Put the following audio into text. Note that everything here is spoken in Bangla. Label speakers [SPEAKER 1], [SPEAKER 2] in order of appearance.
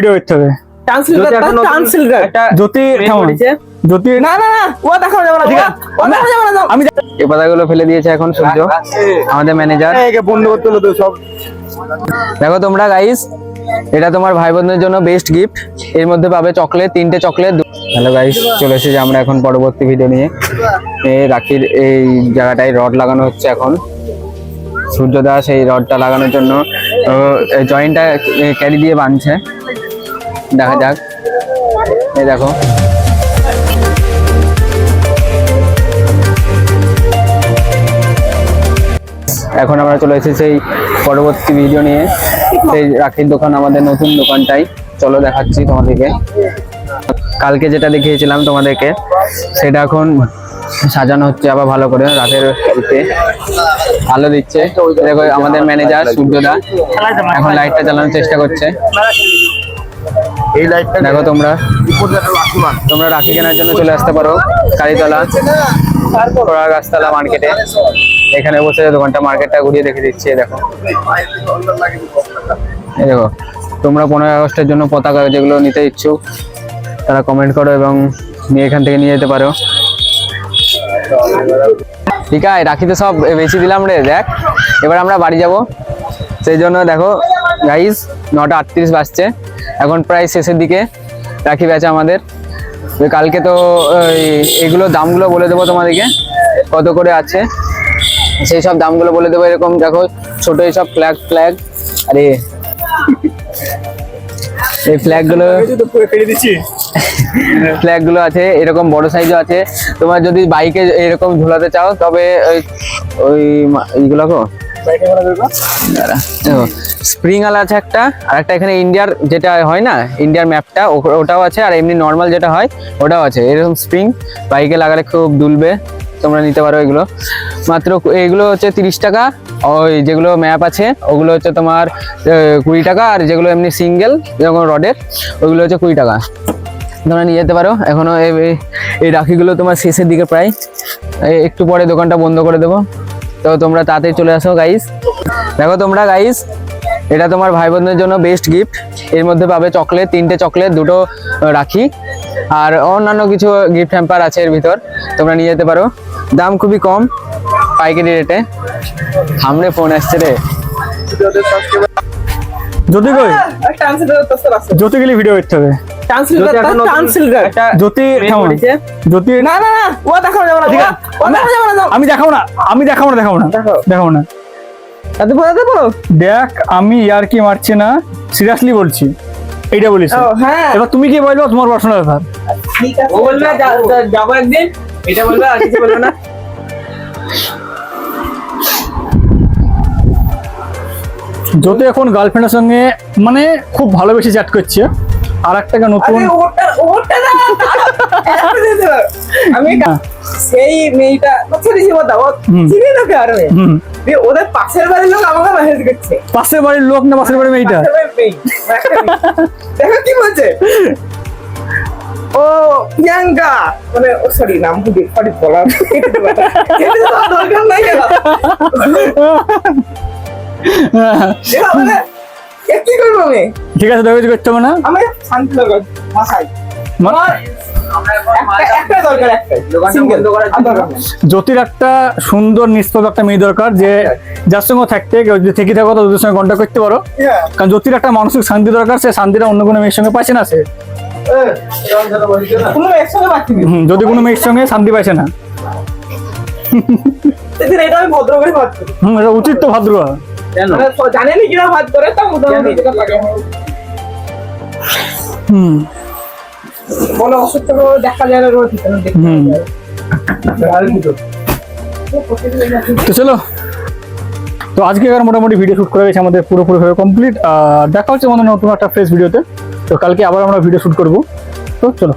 [SPEAKER 1] ভিডিও করতে হবে।
[SPEAKER 2] এই পাতাগুলো ফেলে দিয়েছে এখন সূর্য আমাদের ম্যানেজার
[SPEAKER 1] বন্ধ করতে হলো তো সব।
[SPEAKER 2] দেখো তোমরা গাইস এটা তোমার ভাই বোনদের জন্য বেস্ট গিফট এর মধ্যে পাবে চকলেট তিনটে চকলেট হ্যালো গাইস চলে এসেছি আমরা এখন পরবর্তী ভিডিও নিয়ে। এই রাখির এই জায়গাটায় রড লাগানো হচ্ছে এখন। সূর্য দাস এই রডটা লাগানোর জন্য জয়েন্টটা ক্যারি দিয়ে বাঁধছে। দেখা যাক। এই দেখো। এখন আমরা চলে এসেছি সেই পরবর্তী ভিডিও নিয়ে। সেই রাখির দোকান, আমাদের নতুন দোকানটাই। চলো দেখাচ্ছি তোমাদেরকে। কালকে যেটা দেখিয়েছিলাম তোমাদেরকে, সেটা এখন সাজানো হচ্ছে আবার ভালো করে, রাতের আলো দিচ্ছে। দেখো, আমাদের ম্যানেজার সূর্যদা, এখন লাইটটা চালানোর চেষ্টা করছে।
[SPEAKER 1] এই লাইটটা
[SPEAKER 2] দেখো তোমরা। তোমরা রাখি কেনার জন্য চলে আসতে পারো। কালীতলা খোড়া গাছতলা মার্কেটে এখানে বসে দোকানটা মার্কেটটা ঘুরিয়ে দেখে দিচ্ছি দেখো। এই দেখো তোমরা পনেরোই আগস্টের জন্য পতাকা যেগুলো নিতে ইচ্ছুক তারা কমেন্ট করো এবং নিয়ে এখান থেকে নিয়ে যেতে পারো। ঠিক আছে রাখিতে সব বেশি দিলাম রে দেখ। এবার আমরা বাড়ি যাব। সেই জন্য দেখো গাইজ নটা আটত্রিশ বাজছে। এখন প্রায় শেষের দিকে রাখি বেচা আমাদের। কালকে তো এগুলো দামগুলো বলে দেবো তোমাদেরকে কত করে আছে। সেই সব দামগুলো বলে দেবো এরকম দেখো ছোট এইসব ফ্ল্যাগ ফ্ল্যাগ আরে এই ফ্ল্যাগগুলো
[SPEAKER 1] ফেলে দিচ্ছি।
[SPEAKER 2] ফ্ল্যাগগুলো আছে এরকম বড় সাইজও আছে। তোমার যদি বাইকে এরকম ঝুলাতে চাও তবে ওই ওই এইগুলো আছে একটা, আর একটা এখানে ইন্ডিয়ার যেটা হয় না ইন্ডিয়ার ম্যাপটা ওটাও আছে, আর এমনি নর্মাল যেটা হয়, ওটাও আছে। এরকম স্প্রিং বাইকে খুব দুলবে, তোমরা নিতে পারো এগুলো। মাত্র এগুলো হচ্ছে তিরিশ টাকা, ওই যেগুলো ম্যাপ আছে, ওগুলো হচ্ছে তোমার কুড়ি টাকা, আর যেগুলো এমনি সিঙ্গেল যেরকম রডের ওইগুলো হচ্ছে কুড়ি টাকা। তোমরা নিয়ে যেতে পারো, এখনও এই রাখিগুলো তোমার শেষের দিকে প্রায়। একটু পরে দোকানটা বন্ধ করে দেবো। তো তোমরা তাড়াতাড়ি চলে আসো গাইস দেখো তোমরা গাইস এটা তোমার ভাই বোনদের জন্য বেস্ট গিফট এর মধ্যে পাবে চকলেট তিনটে চকলেট দুটো রাখি আর অন্যান্য কিছু গিফট হ্যাম্পার আছে এর ভিতর। তোমরা নিয়ে যেতে পারো। দাম খুবই কম পাইকারি রেটে সামনে ফোন আসছে রে।
[SPEAKER 1] জ্যোতি কই? জ্যোতি গেলে ভিডিও করতে হবে। আমি দেখাবো না আমি দেখাবো না দেখাবো না না। দেখ আমি ইয়ার কি মারছি না? সিরিয়াসলি বলছি। এইটা বলিস
[SPEAKER 3] হ্যাঁ।
[SPEAKER 1] এবার তুমি কি বলব তোমার পার্সোনাল ব্যাপার।
[SPEAKER 3] ঠিক আছে ও বলবে যা- যা- যাব একদিন। এটা বলবে আর কিছু বলবে না।
[SPEAKER 1] যত এখন গার্লফ্রেন্ডের সঙ্গে মানে খুব ভালোবেসে চ্যাট করছে। আর একটাকে নতুন
[SPEAKER 3] ওটা ওটা না একটা দিয়ে দিও। আমি সেই মেয়েটা ছেড়ে জীবন দাও। চিনি তোকে আর ওদের পাশের বাড়ির লোক আমাকে মেসেজ করছে।
[SPEAKER 1] পাশের বাড়ির লোক না পাশের বাড়ির মেয়েটা।
[SPEAKER 3] দেখো কি বলছে? ও প্রিয়াঙ্কা। মানে ও সরি নাম ভুলি সরি বলা কেটে দেবো। এটা। কেটে দেওয়ার দরকার নাই এ কি করব আমি?
[SPEAKER 1] ঠিক আছে দেখো করতে হবে না?
[SPEAKER 3] আমি শান্তি দরকার মাথায়। নেই।
[SPEAKER 1] জ্যোতির একটা সুন্দর নিষ্পাপ একটা মেয়ে দরকার যে যার সঙ্গে থাকতে কেউ যদি থেকে থাকো তো সঙ্গে কন্ট্যাক্ট করতে পারো। কারণ জ্যোতির একটা মানসিক শান্তি দরকার সে শান্তিটা অন্য কোনো মেয়ের সঙ্গে পাচ্ছে না সে। যদি কোনো মেয়ের সঙ্গে শান্তি পাইছে না। উচিত তো ভাদ্র।
[SPEAKER 3] মানে জানেনি কিনা ভাত করে তা মোটামুটি
[SPEAKER 1] হুম।
[SPEAKER 3] বলো অসুস্থ দেখা যায় না রোজ
[SPEAKER 1] হুম। তো? চলো। তো আজকে আর মোটামুটি ভিডিও শুট করা গেছে আমাদের পুরোপুরি ভাবে কমপ্লিট আর দেখা হচ্ছে আমাদের নতুন একটা ফ্রেশ ভিডিওতে তো। কালকে আবার আমরা ভিডিও শুট করব। তো চলো।